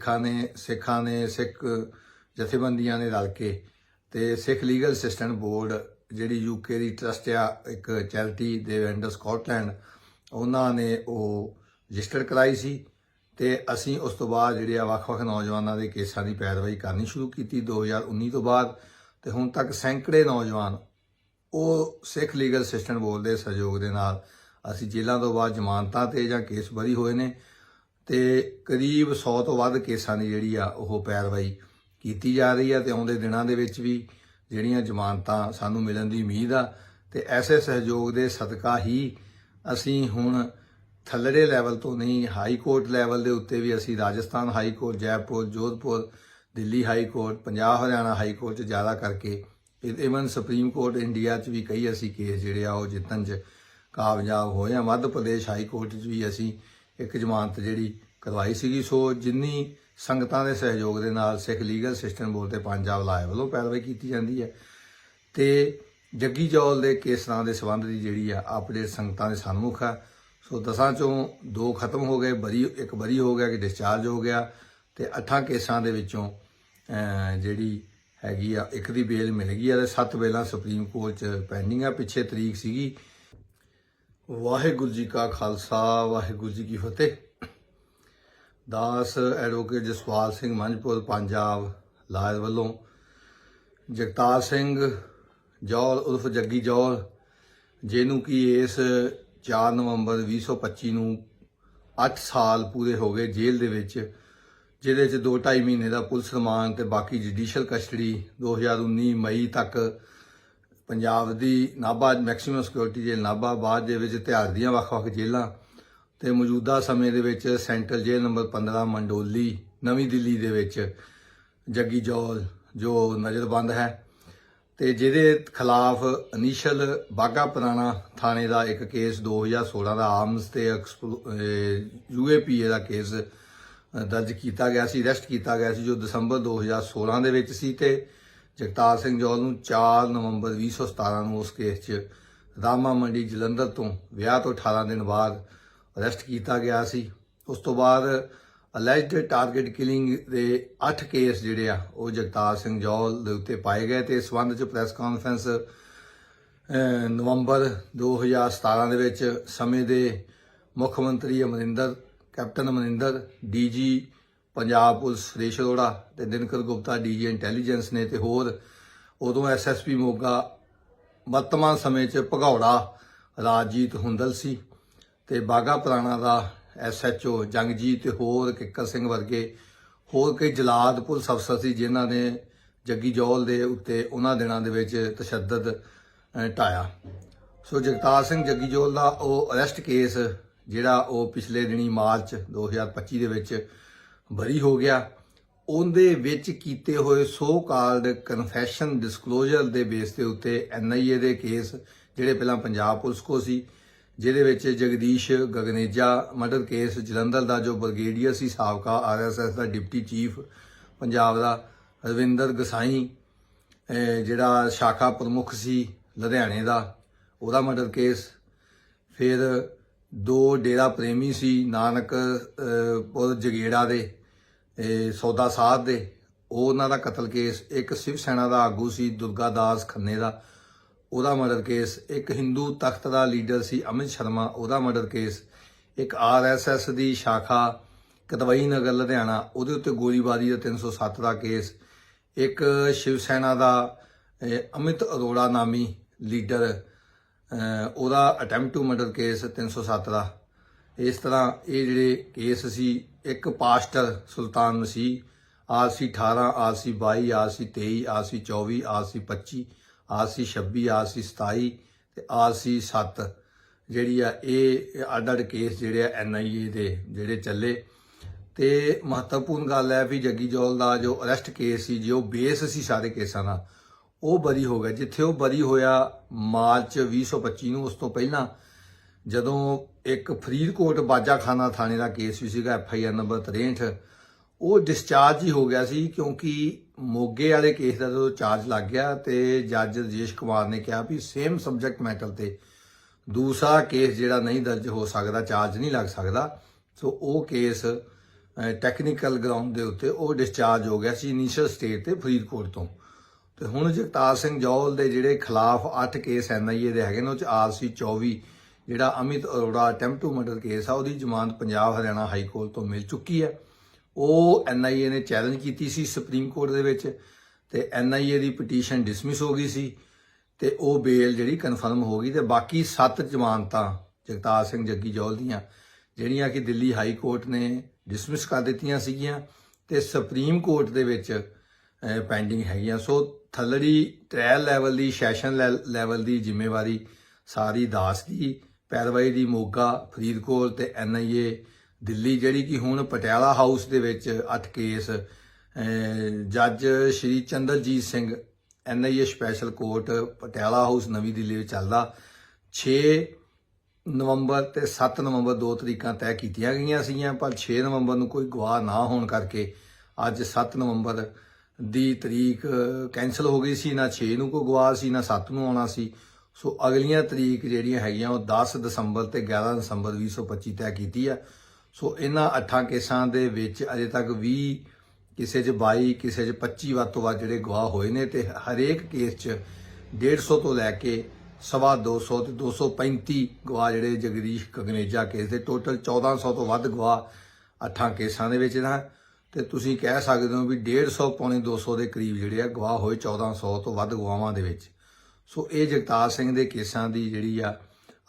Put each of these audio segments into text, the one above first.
ਸਿੱਖਾਂ ਨੇ ਸਿੱਖਾਂ ਨੇ ਸਿੱਖ ਜਥੇਬੰਦੀਆਂ ਨੇ ਰਲ ਕੇ ਤੇ ਸਿੱਖ ਲੀਗਲ ਅਸਿਸਟੈਂਟ ਬੋਰਡ, ਜਿਹੜੀ ਯੂਕੇ ਦੀ ਟਰਸਟ ਆ, ਇੱਕ ਚੈਰਿਟੀ ਦੇ ਵੈਂਡਰ ਸਕਾਟਲੈਂਡ, ਉਹਨਾਂ ਨੇ ਉਹ ਰਜਿਸਟਰ ਕਰਾਈ ਸੀ ਤੇ ਅਸੀਂ ਉਸ ਤੋਂ ਬਾਅਦ ਜਿਹੜੇ ਆ ਵੱਖ-ਵੱਖ ਨੌਜਵਾਨਾਂ ਦੇ ਕੇਸਾਂ ਦੀ ਪੈਰਵਾਈ ਕਰਨੀ ਸ਼ੁਰੂ ਕੀਤੀ 2019 ਤੋਂ ਬਾਅਦ ਤੇ ਹੁਣ ਤੱਕ ਸੈਂਕੜੇ ਨੌਜਵਾਨ ਉਹ ਸਿੱਖ ਲੀਗਲ ਅਸਿਸਟੈਂਟ ਬੋਰਡ ਦੇ ਸਹਿਯੋਗ ਦੇ ਨਾਲ ਅਸੀਂ ਜੇਲ੍ਹਾਂ ਤੋਂ ਬਾਅਦ ਜ਼ਮਾਨਤਾਂ ਤੇ ਜਾਂ ਕੇਸ ਬਰੀ ਹੋਏ ਨੇ। ਤੇ ਕਰੀਬ 100 ਤੋਂ ਵੱਧ ਕੇਸਾਂ ਦੀ ਜਿਹੜੀ ਆ ਉਹ ਪੈਰਵਾਈ ਕੀਤੀ ਜਾ ਰਹੀ ਆ ਤੇ ਆਉਂਦੇ ਦਿਨਾਂ ਦੇ ਵਿੱਚ ਵੀ ਜਿਹੜੀਆਂ ਜ਼ਮਾਨਤਾਂ ਸਾਨੂੰ ਮਿਲਣ ਦੀ ਉਮੀਦ ਆ ਤੇ ਐਸੇ ਸਹਿਯੋਗ ਦੇ ਸਦਕਾ ਹੀ ਅਸੀਂ ਹੁਣ ਥੱਲੜੇ ਲੈਵਲ ਤੋਂ ਨਹੀਂ, ਹਾਈ ਕੋਰਟ ਲੈਵਲ ਦੇ ਉੱਤੇ ਵੀ ਅਸੀਂ Rajasthan high court, Jaipur, Jodhpur, Delhi high court, Punjab Haryana high court 'ਚ ਜ਼ਿਆਦਾ ਕਰਕੇ ਇਵਨ ਸੁਪਰੀਮ ਕੋਰਟ ਇੰਡੀਆ 'ਚ ਵੀ ਕਈ ਅਸੀਂ ਕੇਸ ਜਿਹੜੇ ਆ ਉਹ ਜਿੱਤਣ 'ਚ ਕਾਮਯਾਬ ਹੋਏ ਆ। ਮੱਧ ਪ੍ਰਦੇਸ਼ ਹਾਈ ਕੋਰਟ 'ਚ ਵੀ ਅਸੀਂ ਇੱਕ ਜ਼ਮਾਨਤ ਜਿਹੜੀ ਕਰਵਾਈ ਸੀਗੀ। ਸੋ ਜਿੰਨੀ ਸੰਗਤਾਂ ਦੇ ਸਹਿਯੋਗ ਦੇ ਨਾਲ ਸਿੱਖ ਲੀਗਲ ਸਿਸਟਮ ਬੋਲ ਤੇ ਪੰਜਾਬ ਲਾਏ ਵੱਲੋਂ ਪੈਰਵਾਈ ਕੀਤੀ ਜਾਂਦੀ ਹੈ ਤੇ ਜੱਗੀ ਜੌਲ ਦੇ ਕੇਸਾਂ ਦੇ ਸੰਬੰਧ ਦੀ ਜਿਹੜੀ ਆ ਅਪਡੇਟ ਸੰਗਤਾਂ ਦੇ ਸਨਮੁਖ ਆ। ਸੋ ਦਸਾਂ ਚੋਂ ਦੋ ਖਤਮ ਹੋ ਗਏ, ਬਰੀ, ਇੱਕ ਬਰੀ ਹੋ ਗਿਆ ਕਿ ਡਿਸਚਾਰਜ ਹੋ ਗਿਆ ਤੇ ਅੱਠਾਂ ਕੇਸਾਂ ਦੇ ਵਿੱਚੋਂ ਜਿਹੜੀ ਹੈਗੀ ਆ, ਇੱਕ ਦੀ ਬੇਲ ਮਿਲ ਗਈ ਆ ਤੇ ਸੱਤ ਬੇਲਾਂ ਸੁਪਰੀਮ ਕੋਰਟ ਚ ਪੈਂਡਿੰਗ ਆ। ਪਿੱਛੇ ਤਰੀਕ ਸੀਗੀ ਵਾਹਿਗੁਰੂ ਜੀ ਕਾ ਖਾਲਸਾ, ਵਾਹਿਗੁਰੂ ਜੀ ਕੀ ਫਤਿਹ। ਦਾਸ ਐਡਵੋਕੇਟ ਜਸਪਾਲ ਸਿੰਘ ਮੰਝਪੁਰ, ਪੰਜਾਬ ਲਾਇਰ ਵੱਲੋਂ ਜਗਤਾਰ ਸਿੰਘ ਜੌਲ ਉਰਫ ਜੱਗੀ ਜੌਲ ਜਿਹਨੂੰ ਕਿ ਇਸ 4 ਨਵੰਬਰ 2025 ਨੂੰ 8 ਸਾਲ ਪੂਰੇ ਹੋ ਗਏ ਜੇਲ੍ਹ ਦੇ ਵਿੱਚ, ਜਿਹਦੇ ਚ 2.5 ਮਹੀਨੇ ਦਾ ਪੁਲਿਸ ਰਿਮਾਂਡ ਤੇ ਬਾਕੀ ਜੁਡੀਸ਼ੀਅਲ ਕਸਟਡੀ 2019 ਮਈ ਤੱਕ ਪੰਜਾਬ ਦੀ ਨਾਭਾ ਮੈਕਸਿਮਮ ਸਿਕਿਉਰਿਟੀ ਜੇਲ੍ਹ ਨਾਭਾ, ਬਾਅਦ ਦੇ ਵਿੱਚ ਤਿਹਾੜ ਦੀਆਂ ਵੱਖ-ਵੱਖ ਜੇਲ੍ਹਾਂ ਤੇ ਮੌਜੂਦਾ ਸਮੇਂ ਦੇ ਵਿੱਚ ਸੈਂਟਰਲ ਜੇਲ੍ਹ ਨੰਬਰ 15 ਮੰਡੋਲੀ, ਨਵੀਂ ਦਿੱਲੀ ਦੇ ਵਿੱਚ ਜੱਗੀ ਜੌਲ ਜੋ ਨਜ਼ਰਬੰਦ ਹੈ ਤੇ ਜਿਹਦੇ ਖਿਲਾਫ ਇਨੀਸ਼ੀਅਲ ਬਾਗਾ ਪੁਰਾਣਾ ਥਾਣੇ ਦਾ ਇੱਕ ਕੇਸ 2016 ਦਾ ਆਰਮਸ ਤੇ ਯੂਏਪੀਏ ਦਾ ਕੇਸ ਦਰਜ ਕੀਤਾ ਗਿਆ ਸੀ, ਅਰੈਸਟ ਕੀਤਾ ਗਿਆ ਸੀ, ਜੋ ਦਸੰਬਰ 2016 ਦੇ ਵਿੱਚ ਸੀ ਤੇ ਜਗਤਾਰ ਸਿੰਘ ਜੌਲ ਨੂੰ 4 ਨਵੰਬਰ 2017 ਨੂੰ ਉਸ ਕੇਸ 'ਚ ਰਾਮਾ ਮੰਡੀ ਜਲੰਧਰ ਤੋਂ ਵਿਆਹ ਤੋਂ 18 ਦਿਨ ਬਾਅਦ ਅਰੈਸਟ ਕੀਤਾ ਗਿਆ ਸੀ। ਉਸ ਤੋਂ ਬਾਅਦ ਅਲੈਜਡ ਟਾਰਗੇਟ ਕਿਲਿੰਗ ਦੇ 8 ਕੇਸ ਜਿਹੜੇ ਆ ਉਹ ਜਗਤਾਰ ਸਿੰਘ ਜੌਲ ਦੇ ਉੱਤੇ ਪਾਏ ਗਏ ਤੇ ਇਸ ਸੰਬੰਧ 'ਚ ਪ੍ਰੈਸ ਕਾਨਫਰੰਸ ਅਹ, ਨਵੰਬਰ 2017 ਦੇ ਵਿੱਚ ਸਮੇਂ ਦੇ ਮੁੱਖ ਮੰਤਰੀ Amarinder captain Amarinder DG Punjab police Suresh Arora ਤੇ ਦਿਨਕਰ ਗੁਪਤਾ ਡੀਜੀ ਇੰਟੈਲੀਜੈਂਸ ਨੇ ਤੇ ਹੋਰ। ਉਦੋਂ ਐਸਐਸਪੀ ਮੋਗਾ ਵਰਤਮਾਨ ਸਮੇਂ 'ਚ ਭਗੌੜਾ ਰਾਜਜੀਤ ਹੁੰਦਲ ਸੀ ਤੇ ਬਾਗਾ ਪੁਰਾਣਾ ਦਾ ਐਸਐਚਓ ਜੰਗਜੀਤ ਤੇ ਹੋਰ ਕਿੱਕਰ ਸਿੰਘ ਵਰਗੇ ਹੋਰ ਕਈ ਜਲਾਦ ਪੁਲਿਸ ਅਫਸਰ ਸੀ ਜਿਨ੍ਹਾਂ ਨੇ ਜੱਗੀ ਜੌਲ ਦੇ ਉੱਤੇ ਉਹਨਾਂ ਦਿਨਾਂ ਦੇ ਵਿੱਚ ਤਸ਼ੱਦਦ ਢਾਇਆ ਸੋ ਜਗਤਾਰ ਸਿੰਘ ਜੱਗੀ ਜੌਲ ਦਾ ਉਹ ਅਰੈਸਟ ਕੇਸ ਜਿਹੜਾ ਉਹ ਪਿਛਲੇ ਦਿਨੀ ਮਾਰਚ 2025 ਦੇ ਵਿੱਚ ਬਰੀ ਹੋ ਗਿਆ। ਉਹਦੇ ਵਿੱਚ ਕੀਤੇ ਹੋਏ ਸੋ ਕਾਲਡ ਕਨਫੈਸ਼ਨ ਡਿਸਕਲੋਜ਼ਰ ਦੇ ਬੇਸ ਦੇ ਉੱਤੇ ਐਨਆਈਏ ਦੇ ਕੇਸ ਜਿਹੜੇ ਪਹਿਲਾਂ ਪੰਜਾਬ ਪੁਲਿਸ ਕੋ ਸੀ ਜਿਹਦੇ ਵਿੱਚ ਜਗਦੀਸ਼ ਗਗਨੇਜਾ ਮਰਡਰ ਕੇਸ ਜਲੰਧਰ ਦਾ ਜੋ ਬ੍ਰਿਗੇਡੀਅਰ ਸੀ ਸਾਬਕਾ ਆਰਐਸਐਸ ਦਾ ਡਿਪਟੀ ਚੀਫ ਪੰਜਾਬ ਦਾ ਰਵਿੰਦਰ ਗਸਾਈ ਜਿਹੜਾ ਸ਼ਾਖਾ ਪ੍ਰਮੁੱਖ ਸੀ ਲੁਧਿਆਣੇ ਦਾ ਉਹਦਾ ਮਰਡਰ ਕੇਸ ਫਿਰ ਦੋ ਡੇਰਾ ਪ੍ਰੇਮੀ ਸੀ ਨਾਨਕ ਅਹ, ਜਗੇੜਾ ਦੇ। ਇਹ ਸੌਦਾ ਸਾਧ ਦੇ। ਉਹ ਉਹਨਾਂ ਦਾ ਕਤਲ ਕੇਸ, ਇੱਕ ਸ਼ਿਵ ਸੈਨਾ ਦਾ ਆਗੂ ਸੀ, ਦੁਰਗਾ ਦਾਸ ਖੰਨੇ ਦਾ। ਉਹਦਾ ਮਰਡਰ ਕੇਸ, ਇੱਕ ਹਿੰਦੂ ਤਖਤ ਦਾ ਲੀਡਰ ਸੀ ਅਮਿਤ ਸ਼ਰਮਾ, ਉਹਦਾ ਮਰਡਰ ਕੇਸ, ਇੱਕ ਆਰਐਸਐਸ ਦੀ ਸ਼ਾਖਾ ਕਤਵਈ ਨਗਰ, ਲੁਧਿਆਣਾ, ਉਹਦੇ ਉੱਤੇ ਗੋਲੀਬਾਰੀ ਦਾ 307 ਦਾ ਕੇਸ, ਇੱਕ ਸ਼ਿਵ ਸੈਨਾ ਦਾ ਅਮਿਤ ਅਰੋੜਾ ਨਾਮੀ ਲੀਡਰ ਉਹਦਾ ਅਟੈਂਪਟ ਟੂ ਮਰਡਰ ਕੇਸ 307 ਦਾ। ਇਸ ਤਰ੍ਹਾਂ ਇਹ ਜਿਹੜੇ ਕੇਸ ਸੀ, ਇੱਕ ਪਾਸਟਰ ਸੁਲਤਾਨ ਮਸੀਹ ਆਰਸੀ 18 ਆਰਸੀ 22 ਆਰਸੀ 23 ਆਰਸੀ 24 ਆਰਸੀ 25 ਆਰਸੀ 26 ਆਰਸੀ 27 ਤੇ ਆਰਸੀ 7 ਜਿਹੜੀ ਆ ਇਹ ਅੱਡ ਅੱਡ ਕੇਸ ਜਿਹੜੇ ਆ ਐਨਆਈਏ ਦੇ ਜਿਹੜੇ ਚੱਲੇ। ਤੇ ਮਹੱਤਵਪੂਰਨ ਗੱਲ ਹੈ ਵੀ ਜੱਗੀ ਜੋਲ ਦਾ ਜੋ ਅਰੈਸਟ ਕੇਸ ਸੀ, ਜੋ ਬੇਸ ਸੀ ਸਾਰੇ ਕੇਸਾਂ ਦਾ, ਉਹ ਬਰੀ ਹੋ ਗਿਆ। ਜਿੱਥੇ ਉਹ ਬਰੀ ਹੋਇਆ ਮਾਰਚ 2025 ਨੂੰ, ਉਸ ਤੋਂ ਪਹਿਲਾਂ ਜਦੋਂ ਇੱਕ ਫਰੀਦਕੋਟ ਬਾਜਾਖਾਨਾ ਥਾਣੇ ਦਾ ਕੇਸ ਵੀ ਸੀਗਾ ਐਫ ਆਈ ਆਰ ਨੰਬਰ 63 ਉਹ ਡਿਸਚਾਰਜ ਹੀ ਹੋ ਗਿਆ ਸੀ ਕਿਉਂਕਿ ਮੋਗੇ ਵਾਲੇ ਕੇਸ ਦਾ ਜਦੋਂ ਚਾਰਜ ਲੱਗ ਗਿਆ ਤੇ ਜੱਜ ਰਜੇਸ਼ ਕੁਮਾਰ ਨੇ ਕਿਹਾ ਵੀ ਸੇਮ ਸਬਜੈਕਟ ਮੈਟਰ ਤੇ ਦੂਸਰਾ ਕੇਸ ਜਿਹੜਾ ਨਹੀਂ ਦਰਜ ਹੋ ਸਕਦਾ ਚਾਰਜ ਨਹੀਂ ਲੱਗ ਸਕਦਾ। ਸੋ ਉਹ ਕੇਸ ਟੈਕਨੀਕਲ ਗਰਾਊਂਡ ਦੇ ਉੱਤੇ ਉਹ ਡਿਸਚਾਰਜ ਹੋ ਗਿਆ ਸੀ ਇਨੀਸ਼ੀਅਲ ਸਟੇਜ ਤੇ ਫਰੀਦਕੋਟ ਤੋਂ। ਤੇ ਹੁਣ ਜਗਤਾਰ ਸਿੰਘ ਜੌਲ ਦੇ ਜਿਹੜੇ ਖਿਲਾਫ 8 ਕੇਸ ਐਨਆਈਏ ਦੇ ਹੈਗੇ ਨੇ, ਉਹ ਚ ਆਰਸੀ 24 ਜਿਹੜਾ Amit Arora attempt to murder case ਆ, ਉਹਦੀ ਜ਼ਮਾਨਤ ਪੰਜਾਬ ਹਰਿਆਣਾ ਹਾਈ ਕੋਰਟ ਤੋਂ ਮਿਲ ਚੁੱਕੀ ਹੈ। ਉਹ ਐਨਆਈਏ ਨੇ ਚੈਲੰਜ ਕੀਤੀ ਸੀ ਸੁਪਰੀਮ ਕੋਰਟ ਦੇ ਵਿੱਚ ਤੇ ਐਨਆਈਏ ਦੀ ਪਟੀਸ਼ਨ ਡਿਸਮਿਸ ਹੋ ਗਈ ਸੀ ਤੇ ਉਹ ਬੇਲ ਜਿਹੜੀ ਕਨਫਰਮ ਹੋ ਗਈ ਤੇ ਬਾਕੀ 7 ਜ਼ਮਾਨਤਾਂ ਜਗਤਾਰ ਸਿੰਘ ਜੱਗੀ ਜੌਲ ਦੀਆਂ, ਜਿਹੜੀਆਂ ਕਿ ਦਿੱਲੀ ਹਾਈ ਕੋਰਟ ਨੇ ਡਿਸਮਿਸ ਕਰ ਦਿੱਤੀਆਂ ਸੀਗੀਆਂ ਤੇ ਸੁਪਰੀਮ ਕੋਰਟ ਦੇ ਵਿੱਚ ਪੈਂਡਿੰਗ ਹੈਗੀਆਂ। ਸੋ ਥੱਲੜੀ ਟ੍ਰਾਇਲ ਲੈਵਲ ਦੀ ਸੈਸ਼ਨ ਲੈਵਲ ਦੀ ਜ਼ਿੰਮੇਵਾਰੀ ਸਾਰੀ ਦਾਸ ਦੀ ਪੈਰਵਾਈ ਦੀ ਮੋਗਾ, ਫਰੀਦਕੋਟ ਤੇ ਐਨਆਈਏ ਦਿੱਲੀ, ਜਿਹੜੀ ਕਿ ਹੁਣ ਪਟਿਆਲਾ ਹਾਊਸ ਦੇ ਵਿੱਚ 8 ਕੇਸ ਜੱਜ Shri Chanderjit Singh NIA special court, Patiala house ਨਵੀਂ ਦਿੱਲੀ ਵਿੱਚ ਚੱਲਦਾ। 6 ਨਵੰਬਰ ਤੇ 7 ਨਵੰਬਰ ਦੋ ਤਰੀਕਾਂ ਤੈਅ ਕੀਤੀਆਂ ਗਈਆਂ ਸੀਗੀਆਂ, ਪਰ 6 ਨਵੰਬਰ ਨੂੰ ਕੋਈ ਗਵਾਹ ਨਾ ਹੋਣ ਕਰਕੇ ਅੱਜ 7 ਨਵੰਬਰ ਦੀ ਤਰੀਕ ਕੈਨਸਲ ਹੋ ਗਈ ਸੀ। ਨਾ 6 ਨੂੰ ਕੋਈ ਗਵਾਹ ਸੀ, ਨਾ 7 ਨੂੰ ਆਉਣਾ ਸੀ। ਸੋ ਅਗਲੀਆਂ ਤਰੀਕ ਜਿਹੜੀਆਂ ਹੈਗੀਆਂ, ਉਹ 10 ਦਸੰਬਰ ਤੇ 11 ਦਸੰਬਰ 2025 ਤੈਅ ਕੀਤੀ ਆ। ਸੋ ਇਹਨਾਂ ਅੱਠਾਂ ਕੇਸਾਂ ਦੇ ਵਿੱਚ ਅਜੇ ਤੱਕ 20 ਕਿਸੇ 'ਚ 22 ਕਿਸੇ 'ਚ 25 ਵੱਧ ਤੋਂ ਵੱਧ ਜਿਹੜੇ ਗਵਾਹ ਹੋਏ ਨੇ ਤੇ ਹਰੇਕ ਕੇਸ 'ਚ 150 ਤੋਂ ਲੈ ਕੇ ਸਵਾ 200 ਤੇ 235 ਗਵਾਹ ਜਿਹੜੇ ਜਗਦੀਸ਼ ਕਗਨੇਜਾ ਕੇਸ ਦੇ, ਟੋਟਲ 1400 ਤੋਂ ਵੱਧ ਗਵਾਹ ਅੱਠਾਂ ਕੇਸਾਂ ਦੇ ਵਿੱਚ ਨਾ। ਤੇ ਤੁਸੀਂ ਕਹਿ ਸਕਦੇ ਹੋ ਵੀ 150 ਪੌਣੇ 200 ਦੇ ਕਰੀਬ ਜਿਹੜੇ ਆ, ਗਵਾਹ ਹੋਏ 1400 ਤੋਂ ਵੱਧ ਗਵਾਹਾਂ ਦੇ ਵਿੱਚ। ਸੋ ਇਹ ਜਗਤਾਰ ਸਿੰਘ ਦੇ ਕੇਸਾਂ ਦੀ ਜਿਹੜੀ ਆ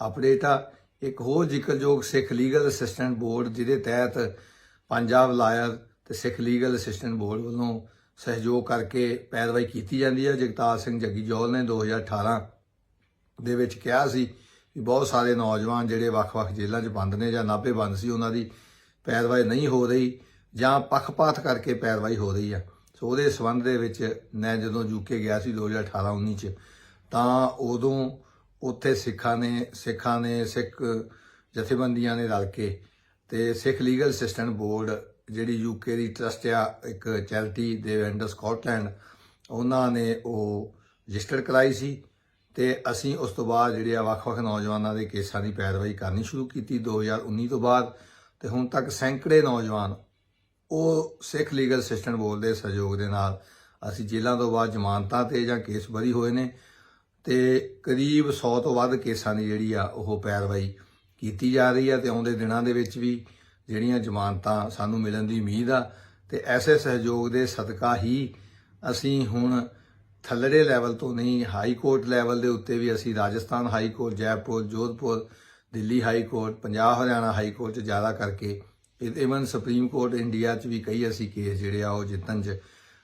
ਅਪਡੇਟ ਆ। ਇੱਕ ਹੋਰ ਜ਼ਿਕਰਯੋਗ ਸਿੱਖ ਲੀਗਲ ਅਸਿਸਟੈਂਟ ਬੋਰਡ ਜਿਹਦੇ ਤਹਿਤ ਪੰਜਾਬ ਲਾਇਰ ਤੇ ਸਿੱਖ ਲੀਗਲ ਅਸਿਸਟੈਂਟ ਬੋਰਡ ਵੱਲੋਂ ਸਹਿਯੋਗ ਕਰਕੇ ਪੈਰਵਾਈ ਕੀਤੀ ਜਾਂਦੀ ਹੈ ਜਗਤਾਰ ਸਿੰਘ ਜੱਗੀ ਜੋਲ ਨੇ 2018 ਦੇ ਵਿੱਚ ਕਿਹਾ ਸੀ ਕਿ ਬਹੁਤ ਸਾਰੇ ਨੌਜਵਾਨ ਜਿਹੜੇ ਵੱਖ-ਵੱਖ ਜੇਲ੍ਹਾਂ 'ਚ ਬੰਦ ਨੇ ਜਾਂ ਨਾਭੇ ਬੰਦ ਸੀ, ਉਹਨਾਂ ਦੀ ਪੈਰਵਾਈ ਨਹੀਂ ਹੋ ਰਹੀ ਜਾਂ ਪੱਖਪਾਤ ਕਰਕੇ ਪੈਰਵਾਈ ਹੋ ਰਹੀ ਆ। ਸੋ ਉਹਦੇ ਸਬੰਧ ਦੇ ਵਿੱਚ ਮੈਂ ਜਦੋਂ ਯੂਕੇ ਗਿਆ ਸੀ 2018-19 ਚ ਤਾਂ ਉਦੋਂ ਉੱਥੇ ਸਿੱਖਾਂ ਨੇ ਸਿੱਖਾਂ ਨੇ, ਸਿੱਖ ਜਥੇਬੰਦੀਆਂ ਨੇ ਰਲ ਕੇ ਤੇ ਸਿੱਖ ਲੀਗਲ ਅਸਿਸਟੈਂਟ ਬੋਰਡ ਜਿਹੜੀ ਯੂਕੇ ਦੀ ਟਰਸਟ ਆ, ਇੱਕ ਚੈਰਿਟੀ ਦੇ ਅੰਡਰ ਸਕਾਟਲੈਂਡ, ਉਹਨਾਂ ਨੇ ਉਹ ਰਜਿਸਟਰ ਕਰਾਈ ਸੀ ਤੇ ਅਸੀਂ ਉਸ ਤੋਂ ਬਾਅਦ ਜਿਹੜੇ ਆ ਵੱਖ-ਵੱਖ ਨੌਜਵਾਨਾਂ ਦੇ ਕੇਸਾਂ ਦੀ ਪੈਰਵਾਈ ਕਰਨੀ ਸ਼ੁਰੂ ਕੀਤੀ 2019 ਤੋਂ ਬਾਅਦ ਤੇ ਹੁਣ ਤੱਕ ਸੈਂਕੜੇ ਨੌਜਵਾਨ ਉਹ ਸਿੱਖ ਲੀਗਲ ਅਸਿਸਟੈਂਟ ਬੋਰਡ ਦੇ ਸਹਿਯੋਗ ਦੇ ਨਾਲ ਅਸੀਂ ਜੇਲ੍ਹਾਂ ਤੋਂ ਬਾਅਦ ਜ਼ਮਾਨਤਾਂ ਤੇ ਜਾਂ ਕੇਸ ਬਰੀ ਹੋਏ ਨੇ ਤੇ ਕਰੀਬ 100 ਤੋਂ ਵੱਧ ਕੇਸਾਂ ਦੀ ਜਿਹੜੀ ਆ ਉਹ ਪੈਰਵਾਈ ਕੀਤੀ ਜਾ ਰਹੀ ਆ ਤੇ ਆਉਂਦੇ ਦਿਨਾਂ ਦੇ ਵਿੱਚ ਵੀ ਜਿਹੜੀਆਂ ਜ਼ਮਾਨਤਾਂ ਸਾਨੂੰ ਮਿਲਣ ਦੀ ਉਮੀਦ ਆ ਤੇ ਐਸੇ ਸਹਿਯੋਗ ਦੇ ਸਦਕਾ ਹੀ ਅਸੀਂ ਹੁਣ ਥੱਲੜੇ ਲੈਵਲ ਤੋਂ ਨਹੀਂ, ਹਾਈ ਕੋਰਟ ਲੈਵਲ ਦੇ ਉੱਤੇ ਵੀ ਅਸੀਂ Rajasthan high court, Jaipur, Jodhpur, Delhi high court, Punjab, Haryana high court 'ਚ ਜ਼ਿਆਦਾ ਕਰਕੇ ਇਵਨ ਸੁਪਰੀਮ ਕੋਰਟ ਇੰਡੀਆ 'ਚ ਵੀ ਕਈ ਅਸੀਂ ਕੇਸ ਜਿਹੜੇ ਆ ਉਹ ਜਿੱਤਣ 'ਚ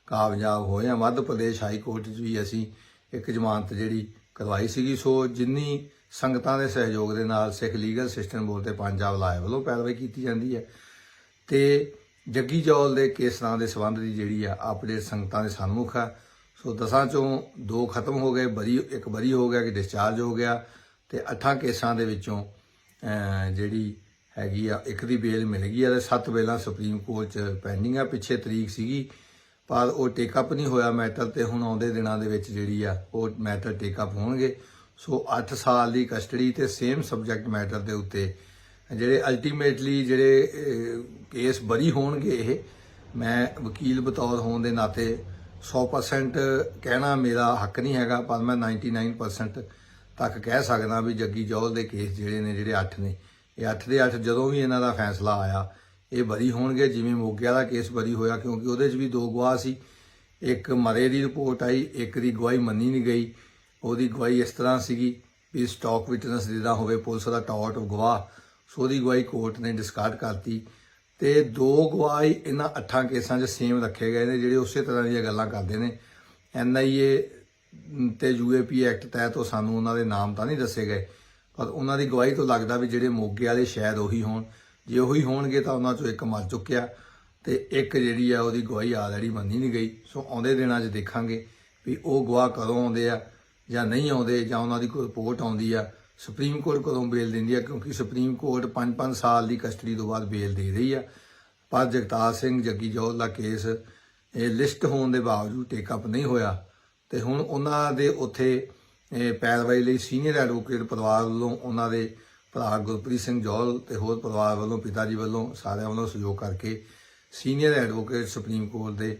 ਕਾਮਯਾਬ ਹੋਏ ਆ। ਮੱਧ ਪ੍ਰਦੇਸ਼ ਹਾਈ ਕੋਰਟ 'ਚ ਵੀ ਅਸੀਂ ਇੱਕ ਜ਼ਮਾਨਤ ਜਿਹੜੀ ਕਰਵਾਈ ਸੀਗੀ। ਸੋ ਜਿੰਨੀ ਸੰਗਤਾਂ ਦੇ ਸਹਿਯੋਗ ਦੇ ਨਾਲ ਸਿੱਖ ਲੀਗਲ ਸਿਸਟਮ ਬੋਰਡ ਤੇ ਪੰਜਾਬ ਲਾਇ ਵੱਲੋਂ ਪੈਰਵਾਈ ਕੀਤੀ ਜਾਂਦੀ ਹੈ ਤੇ ਜੱਗੀ ਜੌਲ ਦੇ ਕੇਸਾਂ ਦੇ ਸਬੰਧ ਦੀ ਜਿਹੜੀ ਆ ਅਪਡੇਟ ਸੰਗਤਾਂ ਦੇ ਸਨਮੁਖ ਆ। ਸੋ ਦਸਾਂ ਚੋਂ ਦੋ ਖਤਮ ਹੋ ਗਏ, ਬਰੀ, ਇੱਕ ਬਰੀ ਹੋ ਗਿਆ ਕਿ ਡਿਸਚਾਰਜ ਹੋ ਗਿਆ ਤੇ ਅੱਠਾਂ ਕੇਸਾਂ ਦੇ ਵਿੱਚੋਂ ਜਿਹੜੀ ਹੈਗੀ ਆ, ਇੱਕ ਦੀ ਬੇਲ ਮਿਲ ਗਈ ਆ ਤੇ ਸੱਤ ਬੇਲਾਂ ਸੁਪਰੀਮ ਕੋਰਟ ਚ ਪੈਂਡਿੰਗ ਆ। ਪਿੱਛੇ ਤਰੀਕ ਸੀਗੀ ਪਰ ਉਹ ਟੇਕ ਅਪ ਨਹੀਂ ਹੋਇਆ ਮੈਟਰ ਤੇ ਹੁਣ ਆਉਂਦੇ ਦਿਨਾਂ ਦੇ ਵਿੱਚ ਜਿਹੜੀ ਆ, ਉਹ ਮੈਟਰ ਟੇਕ ਅਪ ਹੋਣਗੇ। ਸੋ 8 ਸਾਲ ਦੀ ਕਸਟਡੀ ਤੇ ਸੇਮ ਸਬਜੈਕਟ ਮੈਟਰ ਦੇ ਉੱਤੇ ਜਿਹੜੇ ਅਲਟੀਮੇਟਲੀ ਜਿਹੜੇ ਕੇਸ ਬਰੀ ਹੋਣਗੇ ਇਹ, ਮੈਂ ਵਕੀਲ ਬਤੌਰ ਹੋਣ ਦੇ ਨਾਤੇ 100% ਕਹਿਣਾ ਮੇਰਾ ਹੱਕ ਨਹੀਂ ਹੈਗਾ, ਪਰ ਮੈਂ 99% ਤੱਕ ਕਹਿ ਸਕਦਾ ਵੀ ਜੱਗੀ ਜੌਲ ਦੇ ਕੇਸ ਜਿਹੜੇ ਨੇ, ਜਿਹੜੇ 8 ਨੇ। ਇਹ 8 ਦੇ 8 ਜਦੋਂ ਵੀ ਇਹਨਾਂ ਦਾ ਫੈਸਲਾ ਆਇਆ ਇਹ ਬਰੀ ਹੋਣਗੇ, ਜਿਵੇਂ ਮੋਗੇ ਵਾਲਾ ਕੇਸ ਬਰੀ ਹੋਇਆ, ਕਿਉਂਕਿ ਉਹਦੇ 'ਚ ਵੀ ਦੋ ਗਵਾਹ ਸੀ। ਇੱਕ ਮਰੇ ਦੀ ਰਿਪੋਰਟ ਆਈ, ਇੱਕ ਦੀ ਗਵਾਹੀ ਮੰਨੀ ਨਹੀਂ ਗਈ। ਉਹਦੀ ਗਵਾਹੀ ਇਸ ਤਰ੍ਹਾਂ ਸੀਗੀ ਵੀ ਸਟਾਕ ਵਿਟਨੈਸ ਜਿੱਦਾਂ ਹੋਵੇ, ਪੁਲਿਸ ਦਾ ਟੌਟ ਗਵਾਹ ਸੋ ਉਹਦੀ ਗਵਾਹੀ ਕੋਰਟ ਨੇ ਡਿਸਕਾਰਡ ਕਰਤੀ। ਤੇ ਦੋ ਗਵਾਹੀ ਇਹਨਾਂ ਅੱਠਾਂ ਕੇਸਾਂ 'ਚ ਸੇਮ ਰੱਖੇ ਗਏ ਨੇ, ਜਿਹੜੇ ਉਸੇ ਤਰ੍ਹਾਂ ਦੀਆਂ ਗੱਲਾਂ ਕਰਦੇ ਨੇ। ਐਨਆਈਏ ਤੇ ਯੂਏਪੀ ਐਕਟ ਤਹਿਤ ਉਹ ਸਾਨੂੰ ਉਹਨਾਂ ਦੇ ਨਾਮ ਤਾਂ ਨਹੀਂ ਦੱਸੇ ਗਏ, ਪਰ ਉਹਨਾਂ ਦੀ ਗਵਾਹੀ ਤੋਂ ਲੱਗਦਾ ਵੀ ਜਿਹੜੇ ਮੋਗੇ ਵਾਲੇ ਸ਼ਾਇਦ ਉਹੀ ਹੋਣ। ਜੇ ਉਹੀ ਹੋਣਗੇ ਤਾਂ ਉਹਨਾਂ 'ਚੋਂ ਇੱਕ ਮਰ ਚੁੱਕਿਆ ਤੇ ਇੱਕ ਜਿਹੜੀ ਆ ਉਹਦੀ ਗਵਾਹੀ ਆਲਰੇਡੀ ਮੰਨੀ ਨਹੀਂ ਗਈ। ਸੋ ਆਉਂਦੇ ਦਿਨਾਂ 'ਚ ਦੇਖਾਂਗੇ ਵੀ ਉਹ ਗਵਾਹ ਕਦੋਂ ਆਉਂਦੇ ਆ ਜਾਂ ਨਹੀਂ ਆਉਂਦੇ ਜਾਂ ਉਹਨਾਂ ਦੀ ਕੋਈ ਰਿਪੋਰਟ ਆਉਂਦੀ ਆ। ਸੁਪਰੀਮ ਕੋਰਟ ਕਦੋਂ ਬੇਲ ਦਿੰਦੀ ਆ ਕਿਉਂਕਿ ਸੁਪਰੀਮ ਕੋਰਟ 5-5 ਸਾਲ ਦੀ ਕਸਟਡੀ ਤੋਂ ਬਾਅਦ ਬੇਲ ਦੇ ਰਹੀ ਆ। ਪਰ ਜਗਤਾਰ ਸਿੰਘ, ਜੱਗੀ ਜੌਲ ਦਾ ਕੇਸ ਇਹ ਲਿਸਟ ਹੋਣ ਦੇ ਬਾਵਜੂਦ ਟੇਕ ਅਪ ਨਹੀਂ ਹੋਇਆ ਤੇ ਹੁਣ ਉਹਨਾਂ ਦੇ ਉੱਥੇ ਪੈਰਵਾਈ ਲਈ ਸੀਨੀਅਰ ਐਡਵੋਕੇਟ ਪਰਿਵਾਰ ਵੱਲੋਂ ਉਹਨਾਂ ਦੇ ਭਰਾ ਗੁਰਪ੍ਰੀਤ ਸਿੰਘ ਜੋਲ ਤੇ ਹੋਰ ਪਰਿਵਾਰ ਵੱਲੋਂ ਪਿਤਾ ਜੀ ਵੱਲੋਂ ਸਾਰਿਆਂ ਵੱਲੋਂ ਸਹਿਯੋਗ ਕਰਕੇ ਸੀਨੀਅਰ ਐਡਵੋਕੇਟ ਸੁਪਰੀਮ ਕੋਰਟ ਦੇ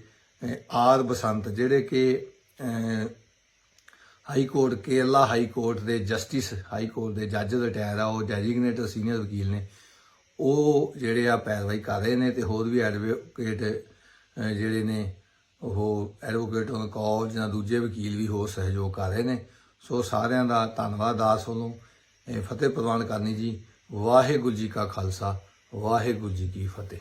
ਆਰ ਬਸੰਤ, ਜਿਹੜੇ ਕਿ high court, Kerala high court ਦੇ ਜਸਟਿਸ, ਹਾਈ ਕੋਰਟ ਦੇ ਜੱਜ ਰਿਟਾਇਰ ਆ, ਉਹ ਡੈਜ਼ਿਗਨੇਟਡ ਸੀਨੀਅਰ ਵਕੀਲ ਨੇ। ਉਹ ਜਿਹੜੇ ਆ ਪੈਰਵਾਈ ਕਰ ਰਹੇ ਨੇ ਤੇ ਹੋਰ ਵੀ ਐਡਵੋਕੇਟ ਜਿਹੜੇ ਨੇ, ਉਹ ਐਡਵੋਕੇਟ ਔਨ ਕਾਲ ਜਾਂ ਦੂਜੇ ਵਕੀਲ ਵੀ ਹੋਰ ਸਹਿਯੋਗ ਕਰ ਰਹੇ ਨੇ। ਸੋ ਸਾਰਿਆਂ ਦਾ ਧੰਨਵਾਦ ਦਾਸ ਵੱਲੋਂ। ਫਤਿਹ ਪ੍ਰਵਾਨ ਕਰਨੀ ਜੀ। ਵਾਹਿਗੁਰੂ ਜੀ ਕਾ ਖਾਲਸਾ ਵਾਹਿਗੁਰੂ ਜੀ ਕੀ ਫਤਿਹ।